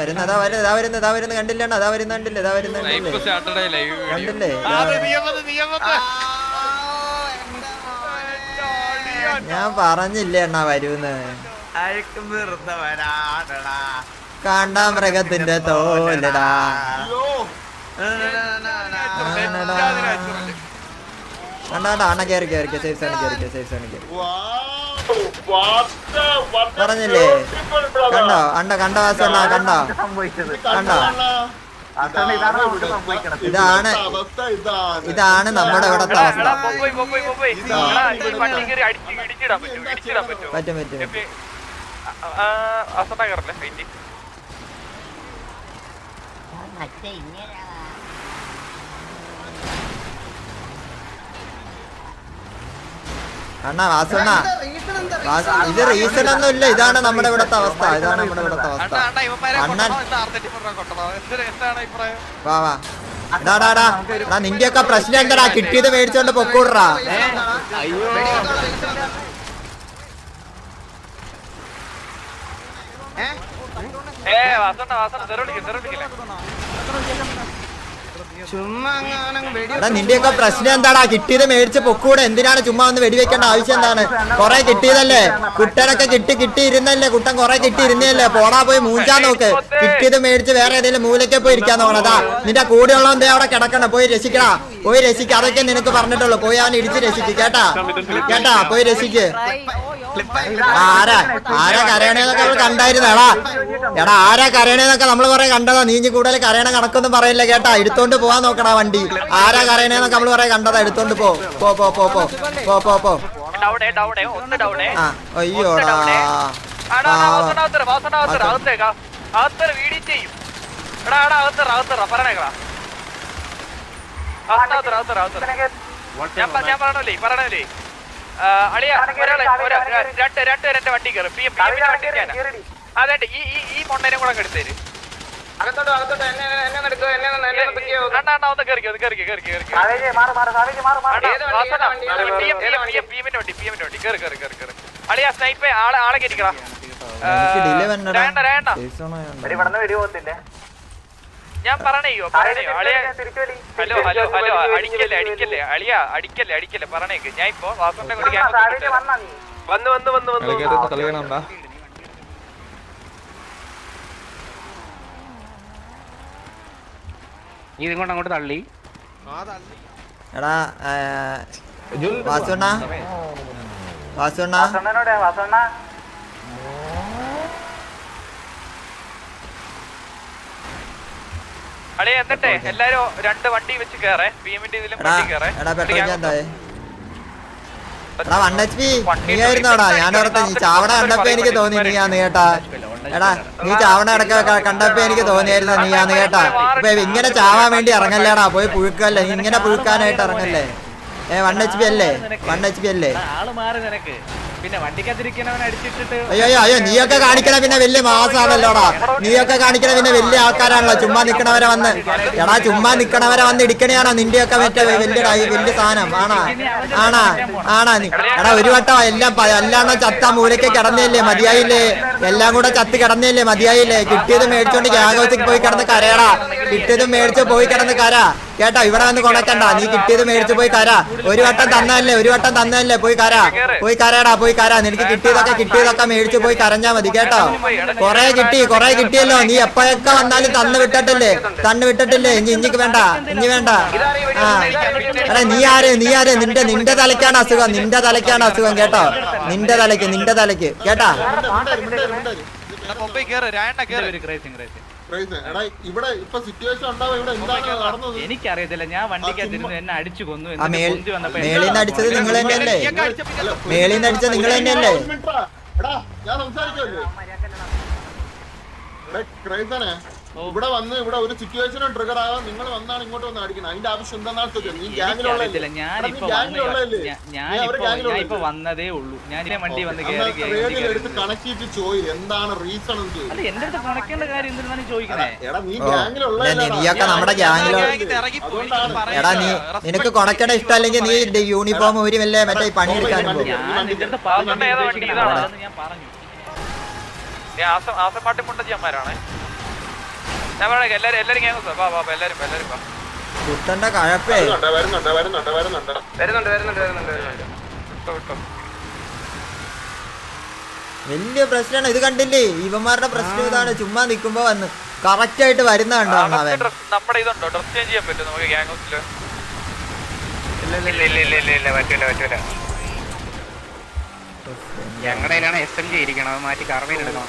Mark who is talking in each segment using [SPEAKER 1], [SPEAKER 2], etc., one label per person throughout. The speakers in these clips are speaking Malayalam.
[SPEAKER 1] വരുന്ന വരുന്ന ഞാൻ പറഞ്ഞില്ല എണ്ണാ വരൂന്ന്? കാണ്ടാ മൃഗത്തിന്റെ തോലടാ. കണ്ടാണ്ടാ അണ കയറി കയറിക്കോ സേഫ് സാണി കയറിക്കോ സേഫ് സാണി കയറി പറഞ്ഞില്ലേ? കണ്ടോ? കണ്ട കണ്ട വാസണ്ണ കണ്ടോ? കണ്ടോ?
[SPEAKER 2] ഇതാണ്
[SPEAKER 1] ഇതാണ് നമ്മുടെ ഇവിടത്തെ അവസ്ഥ.
[SPEAKER 3] പറ്റും പറ്റും. മറ്റേ ഇങ്ങനെ
[SPEAKER 1] അണ്ണാ വാസണ്ണ. ഇത് റീസൺ ഒന്നും ഇല്ല. ഇതാണ് നമ്മുടെ ഇവിടത്തെ അവസ്ഥ. ഇതാണ് നമ്മുടെ ഇവിടത്തെ അവസ്ഥ. അണ്ണൻ വാ വാ. ഡാടാടാ നിന്റെയൊക്കെ പ്രശ്നം എന്താടാ? കിട്ടിയത് മേടിച്ചോണ്ട് പൊക്കൂടാ
[SPEAKER 3] ഏ? വാസണ്ണ വാസണ്ണ. തെറി വിളിക്കില്ല
[SPEAKER 1] എടാ നിന്റെയൊക്കെ പ്രശ്നം എന്താടാ? കിട്ടിയത് മേടിച്ച് പൊക്കൂടെ. എന്തിനാണ് ചുമ്മാ ഒന്ന് വെടിവെക്കേണ്ട ആവശ്യം എന്താണ്? കൊറേ കിട്ടിയതല്ലേ? കുട്ടനൊക്കെ കിട്ടി കിട്ടിയിരുന്നല്ലേ? കുട്ടൻ കൊറേ കിട്ടിയിരുന്നല്ലേ? പോടാ പോയി മൂഞ്ചാൻ നോക്ക്. കിട്ടിയത് മേടിച്ച് വേറെ ഏതെങ്കിലും മൂലയ്ക്ക് പോയി ഇരിക്കാൻ നോക്കണതാ നിന്റെ കൂടെയുള്ള എന്തേ അവിടെ കിടക്കണം. പോയി രസിക്കടാ പോയി രസിക്ക അതൊക്കെ നിനക്ക് പറഞ്ഞിട്ടുള്ളൂ. പോയി അവൻ ഇടിച്ച് രസിക്ക് കേട്ടാ? കേട്ടാ? പോയി രസിക്ക് ആരാ? ആരാ കരയണേന്നൊക്കെ നമ്മൾ കണ്ടായിരുന്നടാ എടാ ആരാ കരയണേന്നൊക്കെ നമ്മൾ കുറെ കണ്ടതാ. നീ കൂടുതൽ കരയണ കണക്കൊന്നും പറയില്ല കേട്ടാ. എടുത്തോണ്ട് പോവാൻ നോക്കടാ വണ്ടി. ആരാ കരയണേന്നൊക്കെ നമ്മൾ കുറെ കണ്ടതാ. എടുത്തോണ്ട് പോ. പോ പോ പോ പോ. പോ പോ പോ. അയ്യോടാ.
[SPEAKER 3] ഞാൻ പ- ഞാൻ പറഞ്ഞല്ലേ പറഞ്ഞല്ലേ? ആ, അളിയ ഒരാളെ ഒരാ- രണ്ട് രണ്ട് പേരെ വണ്ടി കയറും പി എം പി എമ്മിന്റെ വണ്ടി അതെ ഈ ഈ ഈ മൊണ്ണേനെ കൂടെ അങ്ങ് എടുത്തേര്.
[SPEAKER 2] അകത്തോട്ട് അകത്തോട്ട് എന്നെ എന്നെ ഒന്ന് എടുക്കോ എന്നെ ഒന്ന് എന്നെ ഒന്ന്
[SPEAKER 3] അണ്ണാ അണ്ണാ ഒന്ന് കയറിക്കോ ഒന്ന് കയറിക്കോ കയറിക്കോ കയറിക്കോ
[SPEAKER 2] സാവേജ് മാറ് മാറ് സാവേജ് മാറ് മാറ്. ഏത് വണ്ടി വണ്ടി ഏത് വണ്ടി
[SPEAKER 3] P M, P M, P എമ്മിന്റെ വണ്ടി പി എമ്മിന്റെ വണ്ടി. കയറി കയറി കയറി കയറി അളിയ സ്നൈപ്പ് ആളെ ആളെ കയറ്റിക്കടാ വേണ്ട വേണ്ട.
[SPEAKER 2] വെടി പോകത്തില്ലേ?
[SPEAKER 3] ഞാൻ പറഞ്ഞോ പറഞ്ഞോ അളിയ. ഹലോ ഹലോ ഹലോ അടിക്കല്ലേ അടിക്കല്ലേ അളിയ അടിക്കല്ലേ അടിക്കല്ലേ പറഞ്ഞേക്ക് ഞാൻ ഇപ്പൊ വാസന്റെ കൂടി
[SPEAKER 2] വന്ന്
[SPEAKER 3] വന്നാ വന്ന് വന്ന് ഇതും
[SPEAKER 4] കൊണ്ട് അങ്ങോട്ട് തള്ളി.
[SPEAKER 1] എടാ വാസുണ്ണ വാസുണ്ണ
[SPEAKER 2] വാസണ്ണ
[SPEAKER 3] അളിയ എന്നിട്ടേ എല്ലാരും രണ്ട് വണ്ടി വെച്ച് കേറേ. പി എമ്മിന്റെ ഇതിലും
[SPEAKER 1] എടാ
[SPEAKER 3] വണ്ടി കേറേ.
[SPEAKER 1] എടാ പെട്രോൾ എന്തായി എടാ വൺ എച്ച് പി നീ ആയിരുന്നോടാ ഞാൻ ഓർത്ത് നീ ചാവണ കണ്ടപ്പോ എനിക്ക് തോന്നി കേട്ടാ. എടാ നീ ചാവണ കണ്ടപ്പോ എനിക്ക് തോന്നിയായിരുന്നു നീയാന്ന് കേട്ടാ. ഇപ്പൊ ഇങ്ങനെ ചാവാൻ വേണ്ടി ഇറങ്ങല്ലേടാ? പോയി പുഴുക്കല്ലേ? നീ ഇങ്ങനെ പുഴുക്കാനായിട്ട് ഇറങ്ങല്ലേ? ഏ വൺ എച്ച് പി അല്ലേ? വൺ എച്ച് പി അല്ലേ?
[SPEAKER 4] ആൾ മാറി നിനക്ക് പിന്നെ
[SPEAKER 1] നീയൊക്കെ കാണിക്കണ പിന്നെ വലിയ മാസാണല്ലോടാ. നീയൊക്കെ കാണിക്കണ പിന്നെ വലിയ ആൾക്കാരാണല്ലോ. ചുമ്മാ നിക്കണവരെ വന്ന്. എടാ ചുമ്മാ നിക്കണവരെ വന്ന് ഇടിക്കണയാണോ നിന്റെയൊക്കെ മറ്റേ വലിയ വലിയ സാധനം. ആണാ? ആണാ? ആണാ? എടാ ഒരു വട്ടം എല്ലാം എല്ലാണോ എല്ലാം ചത്ത മൂലയ്ക്ക് കിടന്നില്ലേ? മതിയായില്ലേ? എല്ലാം കൂടെ ചത്ത് കിടന്നില്ലേ? മതിയായില്ലേ? കിട്ടിയത് മേടിച്ചോണ്ട് ഗ്യാഗോസിക്ക് പോയി കിടന്ന് കരയടാ. കിട്ടിയത് മേടിച്ച് പോയി കിടന്ന് കര. കേട്ടോ ഇവിടെ വന്ന് കൊണക്കണ്ട. നീ കിട്ടിയത് മേടിച്ച് പോയി കരാ ഒരു വട്ടം തന്നല്ലേ ഒരു വട്ടം തന്നല്ലേ പോയി കരാ. പോയി കരടാ പോയി കരാ. നിനക്ക് കിട്ടിയതൊക്കെ കിട്ടിയതൊക്കെ മേടിച്ച് പോയി കരഞ്ഞാ മതി കേട്ടോ. കൊറേ കിട്ടി കൊറേ കിട്ടിയല്ലോ. നീ എപ്പോഴൊക്കെ വന്നാലും തന്നു വിട്ടിട്ടില്ലേ? തന്നു വിട്ടിട്ടില്ലേ? ഇനി ഇഞ്ഞിക്ക് വേണ്ട ഇനി വേണ്ട. ആ. നീ ആര്? നീ ആര്? നിന്റെ നിന്റെ തലയ്ക്കാണ് അസുഖം. നിന്റെ തലയ്ക്കാണ് അസുഖം കേട്ടോ. നിന്റെ തലയ്ക്ക് നിന്റെ തലയ്ക്ക്. കേട്ടാ?
[SPEAKER 3] കേറ്. രായണ്ണ കേറ്.
[SPEAKER 5] എടാ ഇവിടെ ഇപ്പൊ സിറ്റുവേഷൻ ഉണ്ടാവും ഇവിടെ എന്താണ് നടന്നത്?
[SPEAKER 4] എനിക്കറിയത്തില്ല. ഞാൻ വണ്ടിക്കകത്തിരുന്നു എന്നെ അടിച്ചു കൊന്നു പൊന്തി വന്നപ്പോ
[SPEAKER 1] മേളിൽ നിന്ന് അടിച്ചത് നിങ്ങൾ തന്നെയല്ലേ? മേളിൽ നിന്ന് അടിച്ചത് നിങ്ങൾ തന്നെയല്ലേ.
[SPEAKER 5] എടാ ഞാൻ സംസാരിക്കല്ലേ ക്രൈസനെ ഇവിടെ വന്ന് ഇവിടെ ഒരു സിറ്റുവേഷനും ട്രിഗർ ആകാതെ നിങ്ങൾ വന്നാണ് ഇങ്ങോട്ട് വന്ന് അടിക്കണം അതിന്റെ ആവശ്യം എന്താണെന്ന് നീ
[SPEAKER 4] വന്നതേ ഉള്ളൂ. ഞാൻ വണ്ടി വന്ന്
[SPEAKER 5] എടുത്ത് എന്താണ് റീസൺ എന്ന്
[SPEAKER 4] എന്റെ കാര്യം
[SPEAKER 5] എടാ നീ
[SPEAKER 1] നമ്മുടെ എടാ നീ നിനക്ക് കൊണക്കട ഇഷ്ടമല്ലെങ്കിൽ നീ യൂണിഫോം ഒരു വല്ല മറ്റേ പണിയെടുക്കാൻ
[SPEAKER 4] ഞാൻ പറഞ്ഞു.
[SPEAKER 3] ആസപ്പാട്ടിപ്പുണ്ട ചമ്മാരാണ്
[SPEAKER 4] ഞാൻ
[SPEAKER 3] എല്ലാരും എല്ലാരും ഗ്യാങ് വാ വാ എല്ലാരും എല്ലാരും വാ.
[SPEAKER 1] കുത്തണ്ട കഴപ്പേ.
[SPEAKER 5] വരുന്നുണ്ട് വരുന്നുണ്ട് വരുന്നുണ്ട് വരുന്നുണ്ട്.
[SPEAKER 2] വരുന്നുണ്ട് വരുന്നുണ്ട് വരുന്നുണ്ട്
[SPEAKER 3] വിട്ടോ വിട്ടോ.
[SPEAKER 1] വലിയ പ്രശ്നമാണ്. ഇത് കണ്ടില്ലേ? ഇവന്മാരുടെ പ്രശ്നം ഇതാണ്. ചുമ്മാ നിക്കുമ്പോ വന്ന് കറക്റ്റ് ആയിട്ട് വരുന്ന കണ്ടോ അവൻ?
[SPEAKER 3] നമ്മുടെ ഇതുണ്ടോ? ഡ്രസ് ചേഞ്ച് ചെയ്യാൻ പറ്റും നമുക്ക് ഗ്യാങ് ഹൗസിൽ
[SPEAKER 6] ഞങ്ങളുടെ കയ്യിലാണ് എസ് എം ജി ഇരിക്കണം അത് മാറ്റി കാർമയിൽ എടുക്കണം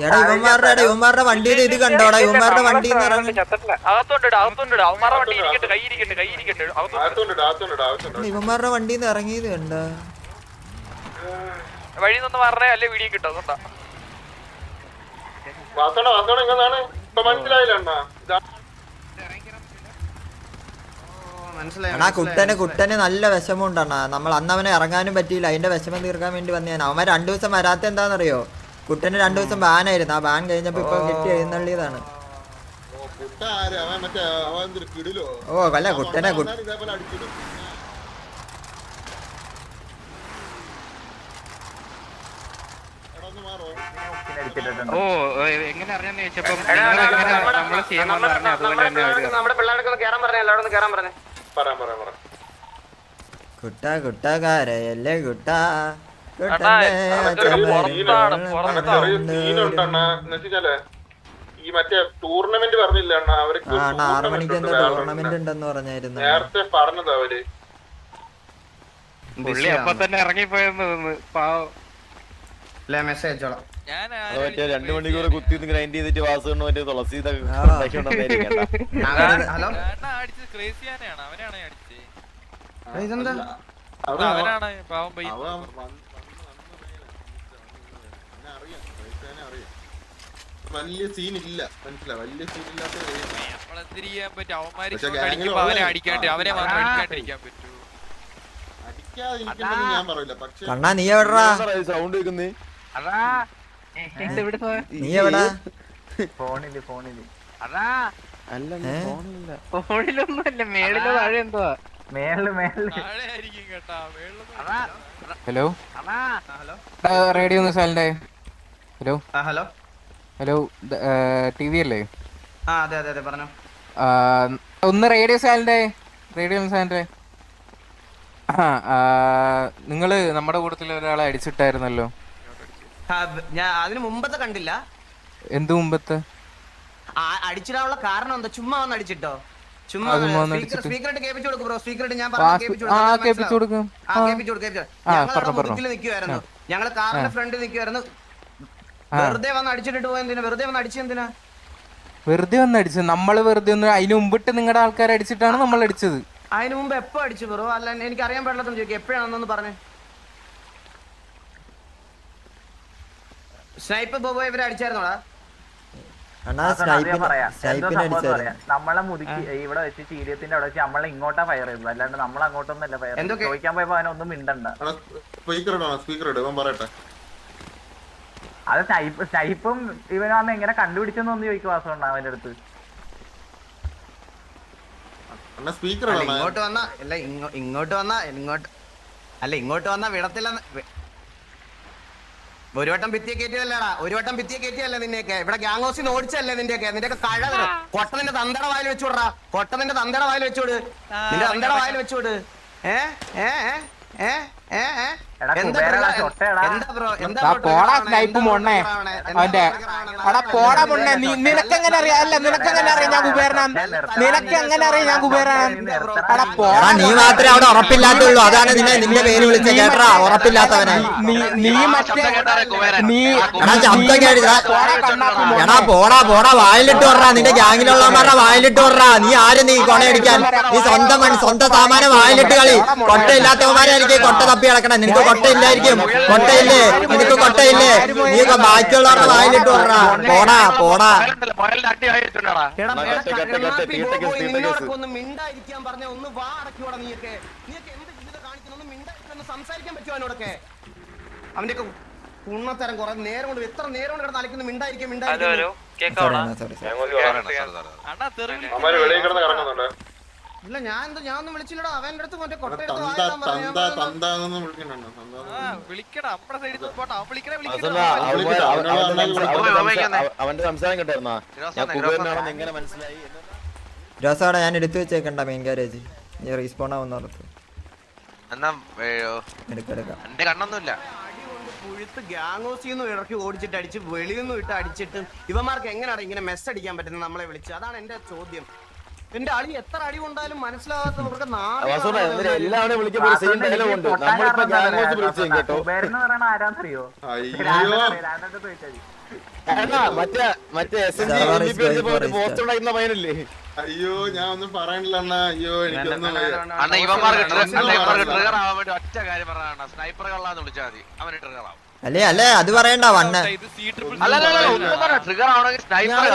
[SPEAKER 1] എടാ ഇവന്മാരുടെ എടാ ഇവന്മാരുടെ വണ്ടിയിൽ ഇത് കണ്ടോടാ ഇവന്മാരുടെ
[SPEAKER 3] വണ്ടി
[SPEAKER 5] എന്ന് ഇറങ്ങി
[SPEAKER 1] ഇവന്മാരുടെ വണ്ടിയിൽ നിന്ന് ഇറങ്ങിയത് കണ്ടോ?
[SPEAKER 3] വഴി നിന്ന് മാറണേ അല്ലെ വീഡിയോ കിട്ടും അതുകൊണ്ടാ
[SPEAKER 5] മനസ്സിലായില്ല അണ്ണാ
[SPEAKER 1] കുട്ടനെ കുട്ടന് കുട്ടന് നല്ല വിഷമമുണ്ടണ്ണാ നമ്മൾ അന്ന് അവനെ ഇറങ്ങാനും പറ്റിയില്ല. അതിന്റെ വിഷമം തീർക്കാൻ വേണ്ടി വന്നതാണ്. അവൻ രണ്ടു ദിവസം വരാത്ത എന്താണെന്നറിയോ? കുട്ടന് രണ്ടു ദിവസം ബാനായിരുന്നു. ആ ബാൻ കഴിഞ്ഞപ്പോ ഇപ്പൊ കിട്ടി എഴുന്നള്ളിയതാണ്.
[SPEAKER 5] ഓ, കുട്ട ആര്? അവൻ മറ്റേ അവൻ എന്തൊരു
[SPEAKER 1] ഓ അല്ല കുട്ടനെ
[SPEAKER 6] ഓ എങ്ങനെ അറിയാന്ന് ചോദിച്ചപ്പം നിങ്ങളെങ്ങനെ നമ്മൾ ചെയ്യണമെന്ന് പറഞ്ഞു അതുപോലെ തന്നെ അവർ
[SPEAKER 2] നമ്മുടെ പിള്ളേർക്ക് ഒന്ന് കേറാൻ പറഞ്ഞു എല്ലാവരും ഒന്ന് കേറാൻ പറഞ്ഞേ.
[SPEAKER 1] കുട്ട കുട്ടകാരയല്ലേ കുട്ട.
[SPEAKER 5] ഈ മറ്റേ ടൂർണമെന്റ് പറഞ്ഞില്ല അണ്ണാ. അവർക്ക്
[SPEAKER 1] അണ്ണാ ആറ് മണിക്ക് എന്താ ടൂർണമെന്റ് ഉണ്ടെന്ന് പറഞ്ഞായിരുന്നു.
[SPEAKER 5] നേരത്തെ പറഞ്ഞത് അവർ.
[SPEAKER 6] പുള്ളി അപ്പൊ തന്നെ ഇറങ്ങിപ്പോയെന്ന് തോന്നുന്നു. പാവം.
[SPEAKER 7] രണ്ടു മണിക്കൂർ കുത്തി ഗ്രൈൻഡ് ചെയ്തിട്ട് വാസ് തുളസി
[SPEAKER 2] ഇതെന്താ
[SPEAKER 3] പാവം
[SPEAKER 5] വലിയ സീൻ ഇല്ല. വലിയ സീൻ
[SPEAKER 1] കണ്ണാ നീ എവിടാ
[SPEAKER 7] സൗണ്ട് കേൾക്കുന്നേ?
[SPEAKER 6] അതാ.
[SPEAKER 1] നീ എവിടാ?
[SPEAKER 6] അതാ.
[SPEAKER 7] അല്ല
[SPEAKER 6] മേളിലോ താഴെ എന്തുവാ
[SPEAKER 8] ഹലോ? റേഡിയോ ഒന്ന് സൈലന്റ് ഹലോ?
[SPEAKER 2] ആ ഹലോ?
[SPEAKER 8] ഹലോ ടി വി അല്ലേ?
[SPEAKER 2] ആ അതെ അതെ അതെ പറഞ്ഞോ.
[SPEAKER 8] ഒന്ന് റേഡിയോ സൈലന്റ് റേഡിയോ ഒന്ന് സൈലന്റ് ആ നിങ്ങൾ നമ്മുടെ കൂട്ടത്തിൽ ഒരാളെ അടിച്ചിട്ടായിരുന്നല്ലോ.
[SPEAKER 2] ഞാൻ അതിന് മുമ്പത്തെ കണ്ടില്ല.
[SPEAKER 8] എന്ത് മുമ്പത്തെ?
[SPEAKER 2] അടിച്ചിടാനുള്ള കാരണം എന്താ? ചുമ്മാ വന്ന് അടിച്ചിട്ടോ? ചുമ്മാ സ്പീക്കർ കേൾപ്പിച്ചു കൊടുക്കും ബ്രോ. സ്പീക്കറിട്ട് ഞാൻ കേൾപ്പിച്ചു കൊടുക്കും. നിൽക്കുമായിരുന്നു ഞങ്ങൾ കാറിന്റെ ഫ്രണ്ടിൽ നിൽക്കുമായിരുന്നു വെറുതെ വന്ന് അടിച്ചിട്ട് പോയെന്തിനാ വെറുതെ വന്ന് അടിച്ചെന്തിനാ
[SPEAKER 8] വെറുതെ വന്ന് അടിച്ചത്. നമ്മൾ വെറുതെ ഒന്ന് അതിന് മുമ്പിട്ട് നിങ്ങളുടെ ആൾക്കാരെ അടിച്ചിട്ടാണ് നമ്മൾ അടിച്ചത്.
[SPEAKER 2] അതിന് മുമ്പ് എപ്പോ അടിച്ചു ബ്രോ? അല്ല എനിക്ക് അറിയാൻ പാടില്ലെന്ന് ചോദിക്കും. എപ്പോഴാണെന്നൊന്ന് പറഞ്ഞേ. സ്നൈപ്പ് ബോബോ ഇവരെ അടിച്ചായിരുന്നോടാ?
[SPEAKER 1] അണ്ണാ സ്നൈപ്പിന് സ്നൈപ്പിന് അടിച്ചായിരുന്നു.
[SPEAKER 9] നമ്മളെ മുതുക്കി ഇവിടെ വെച്ച് ചീരിയത്തിന്റെ അവിടെ വെച്ച് നമ്മളെ ഇങ്ങോട്ടാ ഫയർ ചെയ്തത്. അല്ലാണ്ട് നമ്മൾ അങ്ങോട്ടൊന്നല്ല ഫയർ
[SPEAKER 2] എന്തൊക്കെ?
[SPEAKER 9] ചോദിക്കാൻ പോയപ്പോ അവനൊന്നും മിണ്ടണ്ട.
[SPEAKER 5] സ്പീക്കർ ഇടണോ സ്പീക്കർ ഇടും. പറയട്ടെ.
[SPEAKER 9] അത് ടൈപ്പ് ടൈപ്പും ഇവനാന്ന് എങ്ങനെ കണ്ടുപിടിച്ചെന്നൊന്ന് ചോദിക്കും വാസുണ്ട് അവന്റെ അടുത്ത്.
[SPEAKER 5] അണ്ണാ സ്പീക്കർ
[SPEAKER 2] അല്ല, ഇങ്ങോട്ട് വന്ന അല്ല ഇങ്ങോട്ട് വന്ന ഇങ്ങോട്ട് അല്ല ഇങ്ങോട്ട് വന്ന വിടത്തില്ലെന്ന് ഒരു വട്ടം ഭിത്തിയെ കയറ്റിയതല്ലേടാ? ഒരു വട്ടം ഭിത്തിയെ കയറ്റിയല്ലേ നിന്നെയൊക്കെ? ഇവിടെ ഗ്യാങ് ഹൗസിൽ നിന്ന് ഓടിച്ചല്ലേ നിന്റെയൊക്കെ നിന്റെയൊക്കെ കഴ. കൊട്ട നിന്റെ തന്തട വായിൽ വെച്ചുവിടറാ കൊട്ട നിന്റെ തന്തട വായിൽ വെച്ചുവിട്. നിന്റെ തന്തട വായിൽ വെച്ചുവിട്. ഏ? ഏ? ഏ?
[SPEAKER 8] പോടാ സ്നൈപ്പ് മൊണ്ണേ അവന്റെ എടാ പോടാ മൊണ്ണേ നീ നിനക്കെങ്ങനെ അറിയാം? അല്ല നിനക്കെങ്ങനെ അറിയാം ഞാൻ കുബേരനാ? നിനക്ക് എങ്ങനെ അറിയാം ഞാൻ കുബേരനാ എടാ പോടാ
[SPEAKER 1] നീ മാത്രമേ അവിടെ ഉറപ്പില്ലാത്തുള്ളൂ അതാണ് നിന്നെ നിന്റെ പേര് വിളിച്ച കേട്ടാ ഉറപ്പില്ലാത്തവനെ.
[SPEAKER 8] നീ നീ മറ്റേ നീ
[SPEAKER 1] എടാ ശബ്ദം കേട്ടാ
[SPEAKER 8] പോടാ
[SPEAKER 1] എടാ പോടാ പോടാ. വായിലിട്ട് വിടറാ. നിന്റെ ഗ്യാങ്ങിലുള്ളവന്മാരുടെ വായിലിട്ട് വിടറാ. നീ ആര് നീ കൊണയടിക്കാൻ? നീ സ്വന്തം സ്വന്തം സാമാനം വായിലിട്ട് കളി കൊട്ടയില്ലാത്തവന്മാരെ എനിക്ക് കൊട്ട തപ്പി കിടക്കണം നിനക്ക് കൊട്ടയില്ലായിരിക്കും. കൊട്ടയില്ലേ? നിനക്ക് കൊട്ടയില്ലേ? നീ ബാക്കിയുള്ളവരുടെ വായിലിട്ട് പറഞ്ഞാ പോടാ പോടാ.
[SPEAKER 2] മിണ്ടായിരിക്കാൻ പറഞ്ഞ ഒന്ന് വാ അടക്കിയോടാ നീയൊക്കെ. നീയൊക്കെ എന്ത് ജീവിതം കാണിക്കുന്നു? ഒന്ന് സംസാരിക്കാൻ പറ്റുമോ അവനോടൊക്കെ? അവന്റെയൊക്കെ ഉണ്ണത്തരം കുറെ നേരം കൊണ്ട് എത്ര നേരം കൊണ്ട് കിടന്ന് അലക്കുന്നു മിണ്ടായിരിക്കും
[SPEAKER 5] മിണ്ടായിരിക്കും.
[SPEAKER 2] ഇല്ല ഞാൻ എന്താ ഞാൻ ഒന്നും വിളിച്ചില്ലടാ. അവന്റെ അടുത്ത് മറ്റേ
[SPEAKER 7] അവന്റെ സംസാരം കേട്ടായിരുന്നാ ഞാൻ എങ്ങനെ മനസ്സിലായി?
[SPEAKER 1] ഞാൻ എടുത്തു വെച്ചേക്കണ്ട മെയിൻ ഗാരേജ് ഞാൻ റീസ്പോൺ ആവുന്ന
[SPEAKER 2] പുഴുത്ത് ഇറക്കി ഓടിച്ചിട്ട് അടിച്ച് വെളിയിൽ നിന്ന് ഇട്ട് അടിച്ചിട്ട് ഇവന്മാർക്ക് എങ്ങനെയാണ് ഇങ്ങനെ മെസ്സ് അടിക്കാൻ പറ്റുന്നത് നമ്മളെ വിളിച്ച്? അതാണ് എന്റെ ചോദ്യം. അളി എത്ര അടി കൊണ്ടാലും
[SPEAKER 7] എല്ലാവരും
[SPEAKER 5] അയ്യോ.
[SPEAKER 9] രാജനോട് ചോദിച്ചാൽ മതി.
[SPEAKER 7] എടാ, മറ്റേ മറ്റേ S N
[SPEAKER 1] Java is
[SPEAKER 7] post ഉണ്ടായിരുന്ന പയ്യനല്ലേ?
[SPEAKER 5] അയ്യോ ഞാൻ ഒന്നും പറയണില്ല അണ്ണാ. അയ്യോ എനിക്കൊന്നും.
[SPEAKER 6] അണ്ണ ഇവന്മാർക്ക്. ട്രിഗർ ആവാൻ വേണ്ടി ഒറ്റ കാര്യം സ്നൈപ്പർ കള്ളാന്ന് വിളിച്ചാൽ മതി. അവന് ട്രിഗർ ആവും.
[SPEAKER 1] അല്ലേ അല്ലേ അത് പറയണ്ട വണ്ണ
[SPEAKER 6] ട്രിഗർ ആവണമെങ്കിൽ സ്നൈപ്പർ